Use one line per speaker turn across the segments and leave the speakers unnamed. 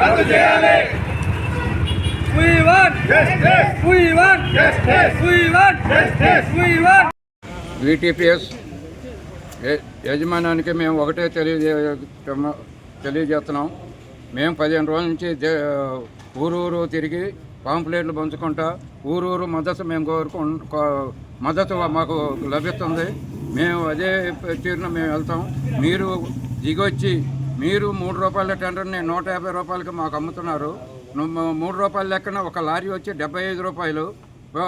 రద్దు చేయాలి రద్దు చేయాలి
We want,
Justice!
we want,
Justice!
we want,
Justice!
we want.
VTPS య- యజమానానికి మేము ఒకటే తెలియజే తెలియజేస్తున్నాం మేము పదిహేను రోజుల నుంచి ఊరూరు తిరిగి పాంప్లెట్లు పంచుకుంటా ఊరూరు మద్దతు మేము కోరుకు మద్దతు మాకు లభిస్తుంది మేము అదే తీరున మేము వెళ్తాం మీరు దిగొచ్చి మీరు మూడు రూపాయల టెండర్ని నూట యాభై రూపాయలకి మాకు అమ్ముతున్నారు. మూడు రూపాయల లెక్కన ఒక లారీ వచ్చి డెబ్బై ఐదు రూపాయలు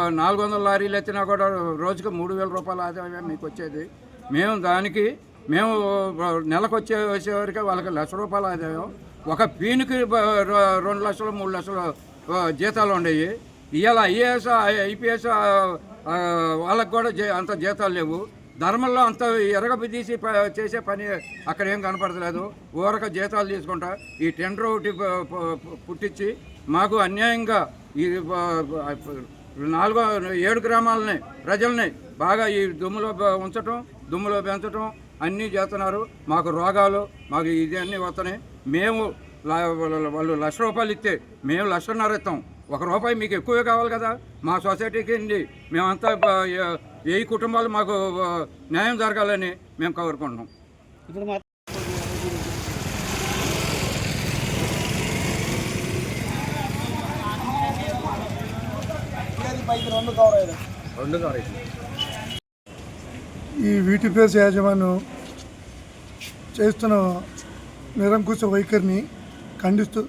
నాలుగు వందల లారీలు ఎత్తినా కూడా రోజుకి మూడు వేల రూపాయల ఆదాయం మీకు వచ్చేది. మేము దానికి మేము నెలకు వచ్చే వచ్చేవరకు వాళ్ళకి లక్ష రూపాయల ఆదాయం. ఒక పీనుకి రెండు లక్షలు మూడు లక్షలు జీతాలు ఉండేవి. ఇవాళ ఐఏఎస్ ఐపీఎస్ వాళ్ళకి కూడా జీ- అంత జీతాలు లేవు. ధర్మంలో అంత ఎరగబి తీసి ప- చేసే పని అక్కడ ఏం కనపడలేదు ఊరక జీతాలు తీసుకుంటా ఈ టెండర్ ఒకటి పుట్టించి మాకు అన్యాయంగా ఈ నాలుగో ఏడు గ్రామాలని ప్రజల్ని బాగా ఈ దుమ్ములో ఉంచటం దుమ్ములో పెంచటం అన్నీ చేస్తున్నారు. మాకు రోగాలు మాకు ఇది అన్నీ వస్తున్నాయి. మేము వాళ్ళు లక్ష రూపాయలు ఇస్తే మేము లక్షన్నర ఇస్తాం. ఒక రూపాయి మీకు ఎక్కువే కావాలి కదా. మా సొసైటీకి మేమంతా ఏ కుటుంబాలు మాకు న్యాయం జరగాలని మేము కోరుకుంటున్నాం.
ఈ వీటిపేస్ యాజమాన్యం చేస్తున్న నిరంకుశ వైఖరిని ఖండిస్తూ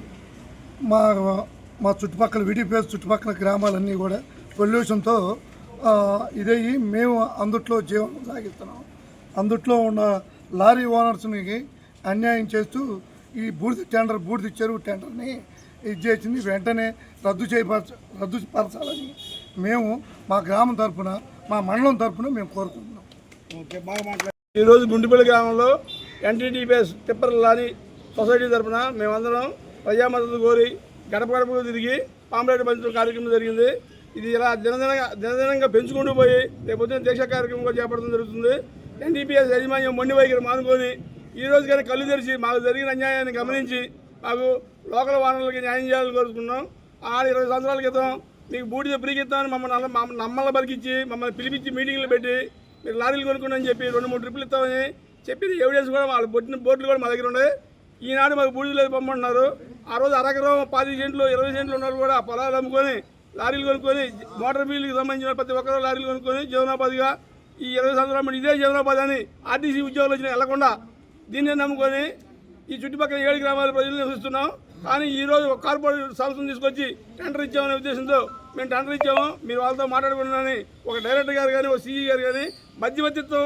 మా మా చుట్టుపక్కల వీటిపేస్ చుట్టుపక్కల గ్రామాలన్నీ కూడా పొల్యూషన్తో ఇదయ్యి మేము అందుట్లో జీవనం సాగిస్తున్నాం అందుట్లో ఉన్న లారీ ఓనర్స్కి అన్యాయం చేస్తూ ఈ బూడిద టెండర్ బూడిద చెరువు టెండర్ని ఇది చేసింది. వెంటనే రద్దు చేయపరచ రద్దు పరచాలని మేము మా గ్రామం తరఫున మా మండలం తరపున మేము కోరుకుంటున్నాం.
ఓకే ఈరోజు గుండిపల్లి గ్రామంలో ఎన్టీడీపీఎస్ తిప్పర్ లారీ సొసైటీ తరఫున మేమందరం ప్రజామద్దతు కోరి గడప గడపకు తిరిగి పాంప్లెట్ పంచడం కార్యక్రమం జరిగింది. ఇది ఇలా దినదినంగా దినదినంగా పెంచుకుంటూ పోయి రేపొద్దున దీక్ష కార్యక్రమం కూడా చేపట్టడం జరుగుతుంది. ఎన్డీపీఎస్ యాజమాన్యం మొండి వైఖరి మానుకొని ఈ రోజు కానీ కళ్ళు తెరిచి మాకు జరిగిన అన్యాయాన్ని గమనించి మాకు లోకల్ వాహనాలకి న్యాయం చేయాలని కోరుకున్నాం ఆరు ఇరవై సంవత్సరాల క్రితం మీకు బూడిద పిరిగిద్దామని మమ్మల్ని మమ్మల్ని నమ్మల బరికిచ్చి మమ్మల్ని పిలిపించి మీటింగ్లు పెట్టి మీరు లారీలు కొనుక్కోండి చెప్పి రెండు మూడు ట్రిప్పులు ఇస్తామని చెప్పి ఎవిడెన్స్ కూడా వాళ్ళ బొట్టిన బోట్లు కూడా మా దగ్గర ఉన్నాయి. ఈనాడు మాకు బూడిద లేదు పంపమంటున్నారు ఆ రోజు అరకరం పది సెంట్లు ఇరవై సెంట్లు ఉన్న కూడా ఆ పొలాలు అమ్ముకొని లారీలు కొనుక్కొని మోటార్ బిల్లుకి సంబంధించిన ప్రతి ఒక్కరు లారీలు కొనుక్కొని జీవనోపాధిగా ఈ ఇరవై సంవత్సరాలు ఇదే జీవనోపాధి అని ఆర్టీసీ ఉద్యోగులు వచ్చిన వెళ్ళకుండా దీన్ని నమ్ముకొని ఈ చుట్టుపక్కల ఏడు గ్రామాల ప్రజలు నివసిస్తున్నాం. కానీ ఈరోజు ఒక కార్పొరేట్ సంస్థను తీసుకొచ్చి టెండర్ ఇచ్చామనే ఉద్దేశంతో మేము టెండర్ ఇచ్చాము. మీరు వాళ్ళతో మాట్లాడుకున్నానని ఒక డైరెక్టర్ గారు కానీ ఒక సీఈ గారు కానీ మధ్యవర్తిత్వం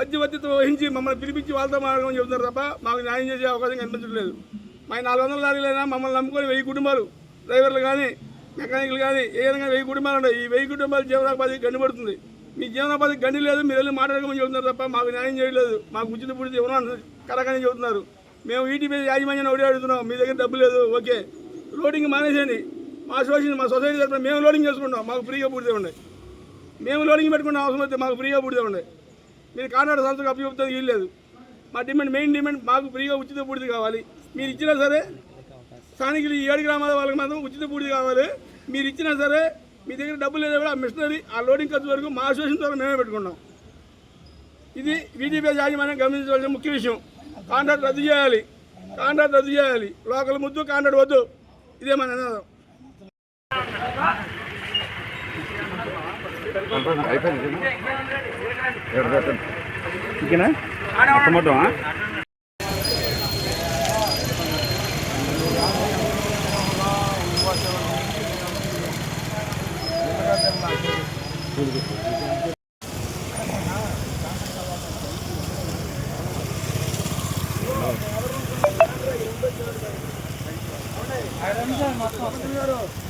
మధ్యవర్తిత్వం వహించి మమ్మల్ని పిలిపించి వాళ్ళతో మాట్లాడమని చెబుతున్నారు తప్ప మాకు న్యాయం చేసే అవకాశం కనిపించట్లేదు. మా నాలుగు వందల లారీలైనా మమ్మల్ని నమ్ముకొని వెయ్యి కుటుంబాలు డ్రైవర్లు కానీ మెకానికల్ కానీ ఏ విధంగా వెయ్యి కుటుంబాలు ఉన్నాయి? ఈ వెయ్యి కుటుంబాలు జీవనోపాధి గండిపడుతుంది మీ జీవనోపాధి గండి లేదు మీరు వెళ్ళి మాట్లాడకమని చెబుతున్నారు తప్ప మాకు న్యాయం చేయలేదు మాకు ఉచిత పూర్తి ఇవ్వను కరగానే చెబుతున్నారు. మేము ఈటీపీ యాజమాన్యాన్ని ఒకటి అడుగుతున్నాం మీ దగ్గర డబ్బు లేదు ఓకే. లోడింగ్ మానేసేయండి. మా సోషల్ మా సొసైటీ తరఫున మేము లోడింగ్ చేసుకుంటాం మాకు ఫ్రీగా పూడితే ఉండే మేము లోడింగ్ పెట్టుకున్న అవసరం అయితే మాకు ఫ్రీగా పూడితే ఉండే మీరు కాంట్రాక్ట్ సంస్థకు అప్పచెప్తానికి వీలు లేదు. మా డిమాండ్ మెయిన్ డిమాండ్ మాకు ఫ్రీగా ఉచిత పూర్తి కావాలి. మీరు ఇచ్చినా సరే స్థానికులు ఈ ఏడు గ్రామాల వాళ్ళకి మాత్రం ఉచిత పూడిది కావాలి. మీరు ఇచ్చినా సరే మీ దగ్గర డబ్బులు లేదా కూడా ఆ మిషనరీ ఆ లోడింగ్ ఖర్చు వరకు మా అసోసియేషన్ ద్వారా మేమే పెట్టుకున్నాం ఇది వీటీపీ యాజమాన్యం గమనించవలసిన ముఖ్య విషయం. కాంట్రాక్ట్ రద్దు చేయాలి. కాంట్రాక్ట్ రద్దు చేయాలి. లోకల్ ముద్దు కాంట్రాక్ట్ వద్దు. ఇదే మన నినాదం.
అయిపోయింది.
Güzel matematik.